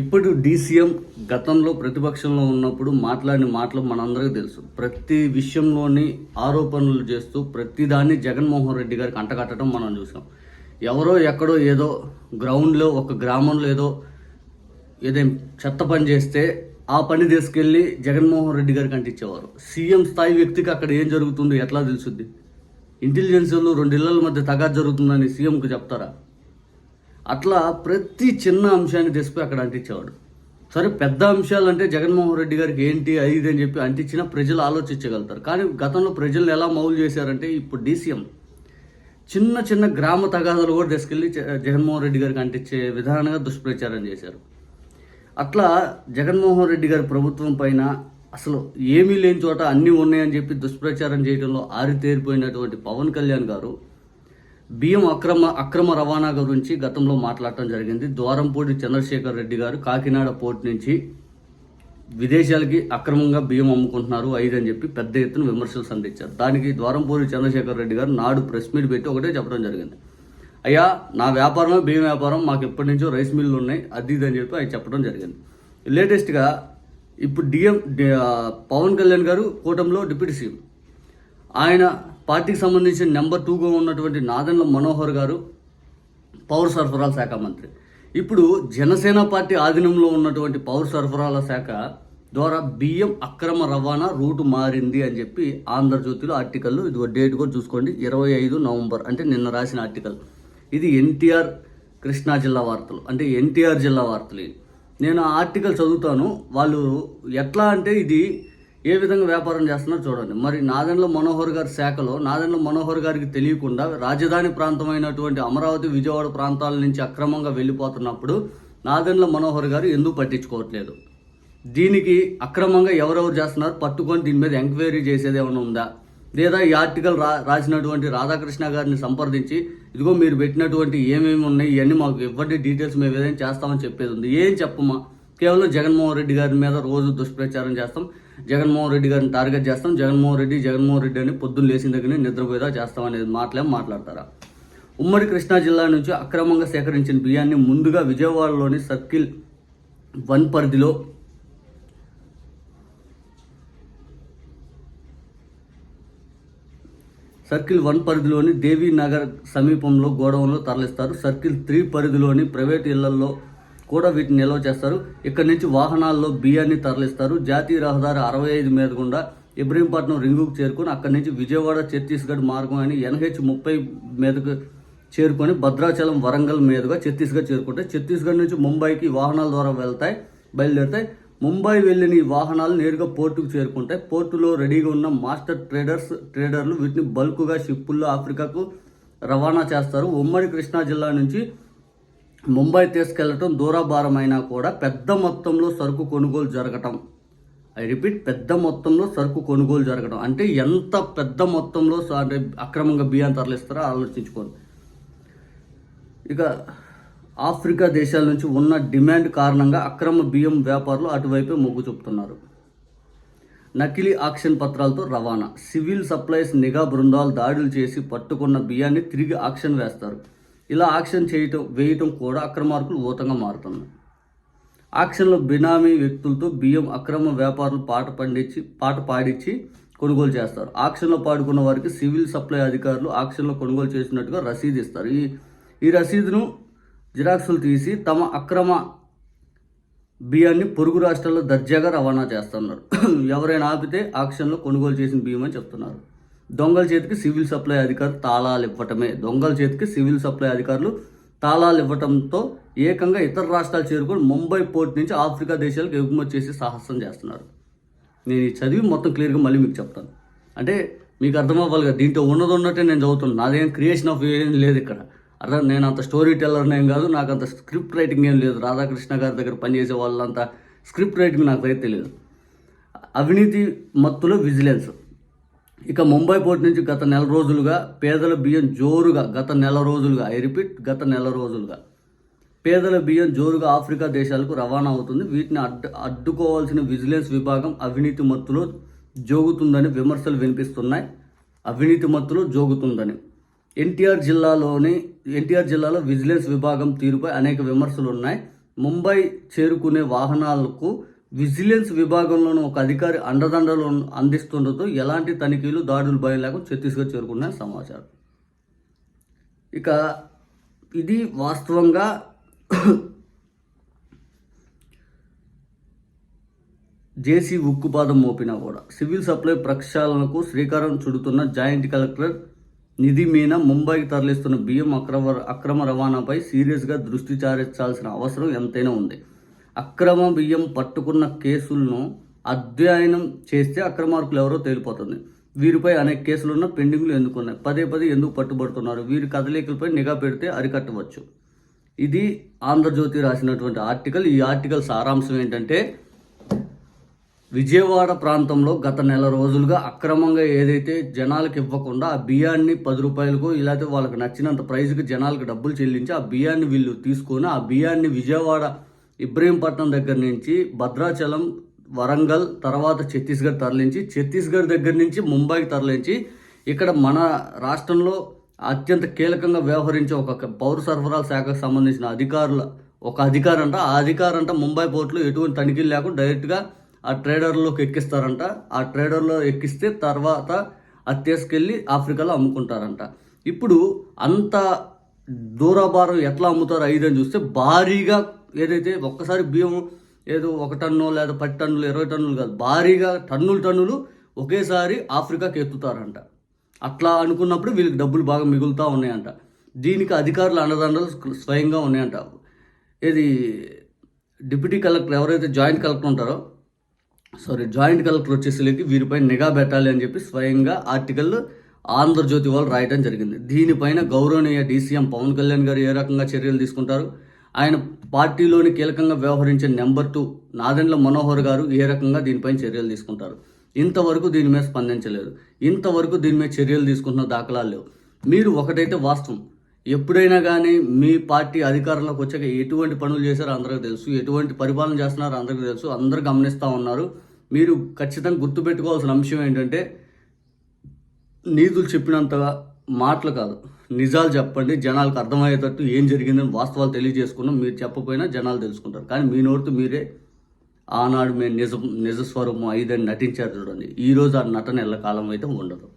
ఇప్పుడు డీసీఎం గతంలో ప్రతిపక్షంలో ఉన్నప్పుడు మాట్లాడిన మాటలు మనందరికీ తెలుసు. ప్రతి విషయంలోని ఆరోపణలు చేస్తూ ప్రతిదాన్ని జగన్మోహన్ రెడ్డి గారికి అంటగట్టడం మనం చూసాం. ఎవరో ఎక్కడో ఏదో గ్రౌండ్లో ఒక గ్రామంలో ఏదో ఏదేం చెత్త పని చేస్తే ఆ పని తీసుకెళ్ళి జగన్మోహన్ రెడ్డి గారికి అంటించేవారు. సీఎం స్థాయి వ్యక్తికి అక్కడ ఏం జరుగుతుందో ఎట్లా తెలుసుద్ది? ఇంటెలిజెన్స్లో రెండు ఇళ్ళ మధ్య తగాదు జరుగుతుందని సీఎంకు చెప్తారా? అట్లా ప్రతి చిన్న అంశాన్ని తెసిపోయి అక్కడ అంటించేవాడు. సరే పెద్ద అంశాలు అంటే జగన్మోహన్ రెడ్డి గారికి ఏంటి అది అని చెప్పి అంటించినా ప్రజలు ఆలోచించగలుగుతారు. కానీ గతంలో ప్రజలు ఎలా మౌలు చేశారంటే ఇప్పుడు డీసీఎం చిన్న చిన్న గ్రామ తగాదాలు కూడా తీసుకెళ్ళి జగన్మోహన్ రెడ్డి గారికి అంటించే విధానంగా దుష్ప్రచారం చేశారు. అట్లా జగన్మోహన్ రెడ్డి గారి ప్రభుత్వం పైన అసలు ఏమీ లేని చోట అన్నీ ఉన్నాయని చెప్పి దుష్ప్రచారం చేయడంలో ఆరితేరిపోయినటువంటి పవన్ కళ్యాణ్ గారు బియ్యం అక్రమ అక్రమ రవాణా గురించి గతంలో మాట్లాడటం జరిగింది. ద్వారంపూడి చంద్రశేఖర్ రెడ్డి గారు కాకినాడ పోర్ట్ నుంచి విదేశాలకి అక్రమంగా బియ్యం అమ్ముకుంటున్నారు ఐదు అని చెప్పి పెద్ద ఎత్తున విమర్శలు సంధించారు. దానికి ద్వారంపూడి చంద్రశేఖర్ రెడ్డి గారు నాడు ప్రెస్ మీట్ పెట్టి ఒకటే చెప్పడం జరిగింది. అయ్యా నా వ్యాపారమే బియ్యం వ్యాపారం మాకు ఎప్పటి నుంచో రైస్ మిల్లు ఉన్నాయి అది ఇది అని చెప్పి అవి చెప్పడం జరిగింది. లేటెస్ట్గా ఇప్పుడు డిఎం పవన్ కళ్యాణ్ గారు కూటమిలో డిప్యూటీ సీఎం. ఆయన పార్టీకి సంబంధించిన నెంబర్ టూగా ఉన్నటువంటి నాదెండ్ల మనోహర్ గారు పౌర సరఫరాల శాఖ మంత్రి. ఇప్పుడు జనసేన పార్టీ ఆధీనంలో ఉన్నటువంటి పౌర సరఫరాల శాఖ ద్వారా బియ్యం అక్రమ రవాణా రూటు మారింది అని చెప్పి ఆంధ్రజ్యోతిలో ఆర్టికల్ ఇది డేట్ కూడా చూసుకోండి ఇరవై ఐదు నవంబర్ అంటే నిన్న రాసిన ఆర్టికల్. ఇది ఎన్టీఆర్ కృష్ణా జిల్లా వార్తలు అంటే ఎన్టీఆర్ జిల్లా వార్తలు నేను ఆ ఆర్టికల్ చదువుతాను. వాళ్ళు ఎట్లా అంటే ఇది ఏ విధంగా వ్యాపారం చేస్తున్నారో చూడండి. మరి నాదెండ్ల మనోహర్ గారి శాఖలో నాదెండ్ల మనోహర్ గారికి తెలియకుండా రాజధాని ప్రాంతమైనటువంటి అమరావతి విజయవాడ ప్రాంతాల నుంచి అక్రమంగా వెళ్ళిపోతున్నప్పుడు నాదెండ్ల మనోహర్ గారు ఎందుకు పట్టించుకోవట్లేదు? దీనికి అక్రమంగా ఎవరెవరు చేస్తున్నారు? పట్టుకొని దీని మీద ఎంక్వైరీ చేసేది ఏమైనా ఉందా? లేదా ఈ ఆర్టికల్ రా రాసినటువంటి రాధాకృష్ణ గారిని సంప్రదించి ఇదిగో మీరు పెట్టినటువంటి ఏమేమి ఉన్నాయి ఇవన్నీ మాకు ఇవ్వండి డీటెయిల్స్ మేము ఏదైనా చేస్తామని చెప్పేది ఉంది. ఏం చెప్పమా? కేవలం జగన్మోహన్ రెడ్డి గారి మీద రోజు దుష్ప్రచారం చేస్తాం. జగన్మోహన్ రెడ్డి గారిని టార్గెట్ చేస్తాం. జగన్మోహన్ రెడ్డి జగన్మోహన్ రెడ్డి అని పొద్దున్న లేచిన దగ్గర నిద్రపోయేదా చేస్తాం అనేది మాటలేం మాట్లాడతారా? ఉమ్మడి కృష్ణా జిల్లా నుంచి అక్రమంగా సేకరించిన బియ్యాన్ని ముందుగా విజయవాడలోని సర్కిల్ వన్ పరిధిలో సర్కిల్ వన్ పరిధిలోని దేవీ నగర్ సమీపంలో గోడౌన్లో తరలిస్తారు. సర్కిల్ త్రీ పరిధిలోని ప్రైవేట్ ఇళ్ళలో కూడా వీటిని నిల్వ చేస్తారు. ఇక్కడి నుంచి వాహనాల్లో బియ్యాన్ని తరలిస్తారు. జాతీయ రహదారి అరవై ఐదు మీద గుండా ఇబ్రహీంపట్నం రింగుకు చేరుకొని అక్కడి నుంచి విజయవాడ ఛత్తీస్గఢ్ మార్గం అని ఎన్హెచ్ ముప్పై మీదకు చేరుకొని భద్రాచలం వరంగల్ మీదుగా ఛత్తీస్గఢ్ చేరుకుంటాయి ఛత్తీస్గఢ్ నుంచి ముంబైకి వాహనాల ద్వారా వెళ్తాయి బయలుదేరుతాయి. ముంబై వెళ్ళిన ఈ వాహనాలు నేరుగా పోర్టుకు చేరుకుంటాయి పోర్టులో రెడీగా ఉన్న మాస్టర్ ట్రేడర్స్ ట్రేడర్లు వీటిని బల్క్గా షిప్పుల్లో ఆఫ్రికాకు రవాణా చేస్తారు. ఉమ్మడి కృష్ణా జిల్లా నుంచి ముంబై తీసుకెళ్ళటం దూరాభారమైనా కూడా పెద్ద మొత్తంలో సరుకు కొనుగోలు జరగటం. ఐ రిపీట్ పెద్ద మొత్తంలో సరుకు కొనుగోలు జరగడం అంటే ఎంత పెద్ద మొత్తంలో అంటే అక్రమంగా బియ్యం తరలిస్తారో ఆలోచించుకోండి. ఇక ఆఫ్రికా దేశాల నుంచి ఉన్న డిమాండ్ కారణంగా అక్రమ బియ్యం వ్యాపారులు అటువైపే మొగ్గు చూపుతున్నారు. నకిలీ ఆక్షన్ పత్రాలతో రవాణా. సివిల్ సప్లైస్ నిఘా బృందాలు దాడులు చేసి పట్టుకున్న బియ్యాన్ని తిరిగి ఆక్షన్ వేస్తారు. ఇలా ఆక్షన్ చేయటం వేయటం కూడా అక్రమార్కులు ఊతంగా మారుతుంది. ఆక్షన్లో బినామీ వ్యక్తులతో బియ్యం అక్రమ వ్యాపారులు పాట పండించి పాట పాడించి కొనుగోలు చేస్తారు. ఆక్షన్లో పాడుకున్న వారికి సివిల్ సప్లై అధికారులు ఆక్షన్లో కొనుగోలు చేసినట్టుగా రసీదు ఇస్తారు. ఈ ఈ రసీదును జిరాక్సులు తీసి తమ అక్రమ బియ్యాన్ని పొరుగు రాష్ట్రాల్లో దర్జాగా రవాణా చేస్తున్నారు. ఎవరైనా ఆపితే ఆక్షన్లో కొనుగోలు చేసిన బియ్యం అని చెప్తున్నారు. దొంగల చేతికి సివిల్ సప్లై అధికారులు తాళాలు ఇవ్వటమే. దొంగల చేతికి సివిల్ సప్లై అధికారులు తాళాలు ఇవ్వటంతో ఏకంగా ఇతర రాష్ట్రాలు చేరుకొని ముంబై పోర్ట్ నుంచి ఆఫ్రికా దేశాలకు ఎగుమతి చేసి సాహసం చేస్తున్నారు. నేను ఈ చదివి మొత్తం క్లియర్గా మళ్ళీ మీకు చెప్తాను. అంటే మీకు అర్థం అవ్వాలి కదా దీంట్లో ఉన్నది ఉన్నట్టే నేను చదువుతున్నాను నాదేం క్రియేషన్ ఆఫ్ ఏం లేదు ఇక్కడ. అర్థం నేను అంత స్టోరీ టెల్లర్ ఏం కాదు నాకు అంత స్క్రిప్ట్ రైటింగ్ ఏం లేదు. రాధాకృష్ణ గారి దగ్గర పనిచేసే వాళ్ళంతా స్క్రిప్ట్ రైటింగ్ నాకు అయితే తెలియదు. అవినీతి మత్తులో విజిలెన్స్ ఇక ముంబై పోర్ట్ నుంచి గత నెల రోజులుగా పేదల బియ్యం జోరుగా గత నెల రోజులుగా ఐ రిపీట్ గత నెల రోజులుగా. పేదల బియ్యం జోరుగా ఆఫ్రికా దేశాలకు రవాణా అవుతుంది. వీటిని అడ్డు అడ్డుకోవాల్సిన విజిలెన్స్ విభాగం అవినీతి మత్తులో జోగుతుందని విమర్శలు వినిపిస్తున్నాయి. అవినీతి మత్తులో జోగుతుందని. ఎన్టీఆర్ జిల్లాలోని ఎన్టీఆర్ జిల్లాలో విజిలెన్స్ విభాగం తీరుపై అనేక విమర్శలు ఉన్నాయి. ముంబై చేరుకునే వాహనాలకు విజిలెన్స్ విభాగంలోనూ ఒక అధికారి అండదండలు అందిస్తుండటంతో ఎలాంటి తనిఖీలు దాడులు భయం లేకుండా ఛత్తీస్గఢ్ చేరుకున్న సమాచారం. ఇక ఇది వాస్తవంగా జేసీ ఉక్కుపాదం మోపినా కూడా. సివిల్ సప్లై ప్రక్షాళనకు శ్రీకారం చుడుతున్న జాయింట్ కలెక్టర్ నిధి మీనా ముంబైకి తరలిస్తున్న బియ్యం అక్రమ అక్రమ రవాణాపై సీరియస్గా దృష్టి చారించాల్సిన అవసరం ఎంతైనా ఉంది. అక్రమ బియ్యం పట్టుకున్న కేసులను అధ్యయనం చేస్తే అక్రమార్కులు ఎవరో తేలిపోతుంది. వీరిపై అనేక కేసులున్న పెండింగ్లు ఎందుకున్నాయి? పదే పదే ఎందుకు పట్టుబడుతున్నారు? వీరి కదలికలపై నిఘా పెడితే అరికట్టవచ్చు. ఇది ఆంధ్రజ్యోతి రాసినటువంటి ఆర్టికల్. ఈ ఆర్టికల్ సారాంశం ఏంటంటే విజయవాడ ప్రాంతంలో గత నెల రోజులుగా అక్రమంగా ఏదైతే జనాలకు ఇవ్వకుండా ఆ బియ్యాన్ని పది రూపాయలకు ఇలాంటి వాళ్ళకి నచ్చినంత ప్రైజ్కి జనాలకు డబ్బులు చెల్లించి ఆ బియ్యాన్ని వీళ్ళు తీసుకొని ఆ బియ్యాన్ని విజయవాడ ఇబ్రహీంపట్నం దగ్గర నుంచి భద్రాచలం వరంగల్ తర్వాత ఛత్తీస్గఢ్ తరలించి ఛత్తీస్గఢ్ దగ్గర నుంచి ముంబైకి తరలించి ఇక్కడ మన రాష్ట్రంలో అత్యంత కీలకంగా వ్యవహరించే ఒక పౌర సరఫరాల శాఖకు సంబంధించిన అధికారుల ఒక అధికారంట. ఆ అధికారంట ముంబై పోర్టులో ఎటువంటి తనిఖీలు లేకుండా డైరెక్ట్గా ఆ ట్రేడర్లోకి ఎక్కిస్తారంట. ఆ ట్రేడర్లో ఎక్కిస్తే తర్వాత అది తీసుకెళ్ళి ఆఫ్రికాలో అమ్ముకుంటారంట. ఇప్పుడు అంత దూరాభారం ఎట్లా అమ్ముతారు ఐదని అని చూస్తే భారీగా ఏదైతే ఒక్కసారి బియ్యం ఏదో ఒక టన్ను లేదా పది టన్నులు ఇరవై టన్నులు కాదు భారీగా టన్నులు టన్నులు ఒకేసారి ఆఫ్రికాకి ఎత్తుతారంట. అట్లా అనుకున్నప్పుడు వీళ్ళకి డబ్బులు బాగా మిగులుతూ ఉన్నాయంట. దీనికి అధికారులు అండదండలు స్వయంగా ఉన్నాయంట. ఇది డిప్యూటీ కలెక్టర్ ఎవరైతే జాయింట్ కలెక్టర్ ఉంటారో సారీ జాయింట్ కలెక్టర్ వచ్చేసరికి వీరిపై నిఘా పెట్టాలి అని చెప్పి స్వయంగా ఆర్టికల్ ఆంధ్రజ్యోతి వాళ్ళు రాయటం జరిగింది. దీనిపైన గౌరవనీయ డీసీఎం పవన్ కళ్యాణ్ గారు ఏ రకంగా చర్యలు తీసుకుంటారు? ఆయన పార్టీలోని కీలకంగా వ్యవహరించే నెంబర్ టూ నాదెండ్ల మనోహర్ గారు ఏ రకంగా దీనిపైన చర్యలు తీసుకుంటారు? ఇంతవరకు దీని మీద స్పందించలేదు. ఇంతవరకు దీని మీద చర్యలు తీసుకుంటున్న దాఖలాలు లేవు. మీరు ఒకటైతే వాస్తవం. ఎప్పుడైనా కానీ మీ పార్టీ అధికారంలోకి వచ్చాక ఎటువంటి పనులు చేశారో అందరికీ తెలుసు. ఎటువంటి పరిపాలన చేస్తున్నారో అందరికీ తెలుసు. అందరు గమనిస్తూ ఉన్నారు. మీరు ఖచ్చితంగా గుర్తుపెట్టుకోవాల్సిన అంశం ఏంటంటే నీతులు చెప్పినంతగా మాటలు కాదు. నిజాలు చెప్పండి. జనాలకు అర్థమయ్యేటట్టు ఏం జరిగిందని వాస్తవాలు తెలియజేసుకున్నాం. మీరు చెప్పపోయినా జనాలు తెలుసుకుంటారు. కానీ మీ నోరుతో మీరే ఆనాడు మేము నిజం నిజస్వరూపం ఐదని నటించారు చూడండి. ఈరోజు ఆ నటన ఎల్లకాలం అయితే ఉండదు.